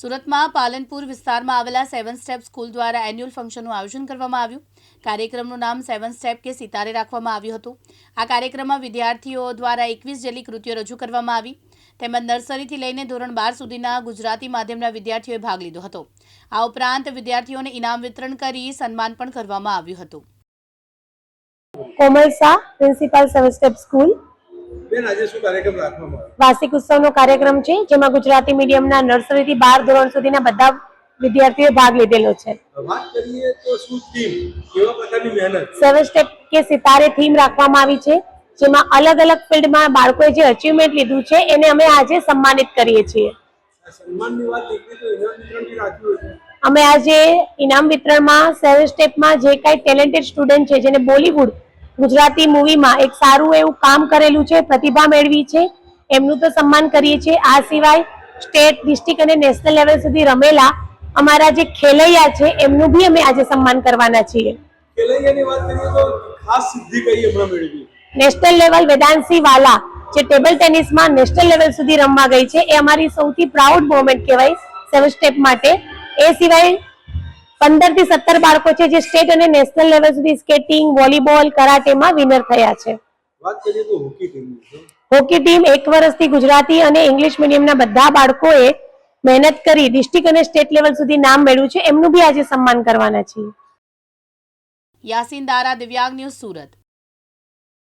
સુરતમાં પાલનપુર વિસ્તારમાં આવેલા સેવન સ્ટેપ સ્કૂલ દ્વારા એન્યુઅલ ફંક્શનનું આયોજન કરવામાં આવ્યું. કાર્યક્રમનું નામ સેવન સ્ટેપ કે સિતારે રાખવામાં આવ્યું હતું. આ કાર્યક્રમમાં વિદ્યાર્થીઓ દ્વારા એકવીસ જેટલી કૃતિઓ રજૂ કરવામાં આવી. તેમજ નર્સરીથી લઈને ધોરણ બાર સુધીના ગુજરાતી માધ્યમના વિદ્યાર્થીઓએ ભાગ લીધો હતો. આ ઉપરાંત વિદ્યાર્થીઓને ઇનામ વિતરણ કરી સન્માન પણ કરવામાં આવ્યું હતું. Komal Shah principal seven step school બેન આજે શું કાર્યક્રમ રાખવામાં આવ્યો? વાર્ષિક ઉત્સવનો કાર્યક્રમ છે જેમાં ગુજરાતી મીડિયમના નર્સરીથી બાર ધોરણ સુધીના બધા વિદ્યાર્થીઓએ ભાગ લીધેલો છે. વાત કરીએ તો શું થીમ કેવા પ્રકારની મહેનત? સેવન સ્ટેપ કે સિતારે થીમ રાખવામાં આવી છે જેમાં અલગ અલગ ફિલ્ડમાં બાળકોએ જે અચીવમેન્ટ લીધું છે એને અમે આજે સન્માનિત કરીએ છીએ. સન્માનની વાત તો ઇનામ વિતરણ રાખ્યું અમે આજે ઇનામ વિતરણમાં સેવન સ્ટેપમાં જે કાંઈ ટેલેન્ટેડ સ્ટુડન્ટ છે જેને બોલીવુડ ગુજરાતી મૂવીમાં એક સારું એવું કામ કરેલું છે પ્રતિભા મેળવી છે. એમનું તો સન્માન કરીએ છીએ. આ સિવાય સ્ટેટ ડિસ્ટ્રિક્ટ અને નેશનલ લેવલ સુધી રમેલા અમારા જે ખેલૈયા છે એમનું બી અમે આજે સન્માન કરવાના છીએ. નેશનલ લેવલ વેદાંશી વાલા જે ટેબલ ટેનિસમાં નેશનલ લેવલ સુધી રમવા ગઈ છે એ અમારી સૌથી પ્રાઉડ મોમેન્ટ કહેવાય સેવન સ્ટેપ માટે. એ સિવાય પંદરથી સત્તર બાળકો છે જે સ્ટેટ અને નેશનલ લેવલ સુધી સ્કેટિંગ વોલીબોલ કરાટેમાં વિનર થયા છે. વાત કરીએ તો હોકી હોકી ટીમ એક વર્ષથી ગુજરાતી અને ઇંગ્લિશ મીડિયમના બધા બાળકોએ મહેનત કરી ડિસ્ટ્રિક્ટ અને સ્ટેટ લેવલ સુધી નામ મેળવ્યું છે. એમનું બી આજે સન્માન કરવાના છીએ. યાસીન દારા દિવ્યાંગ ન્યૂઝ સુરત.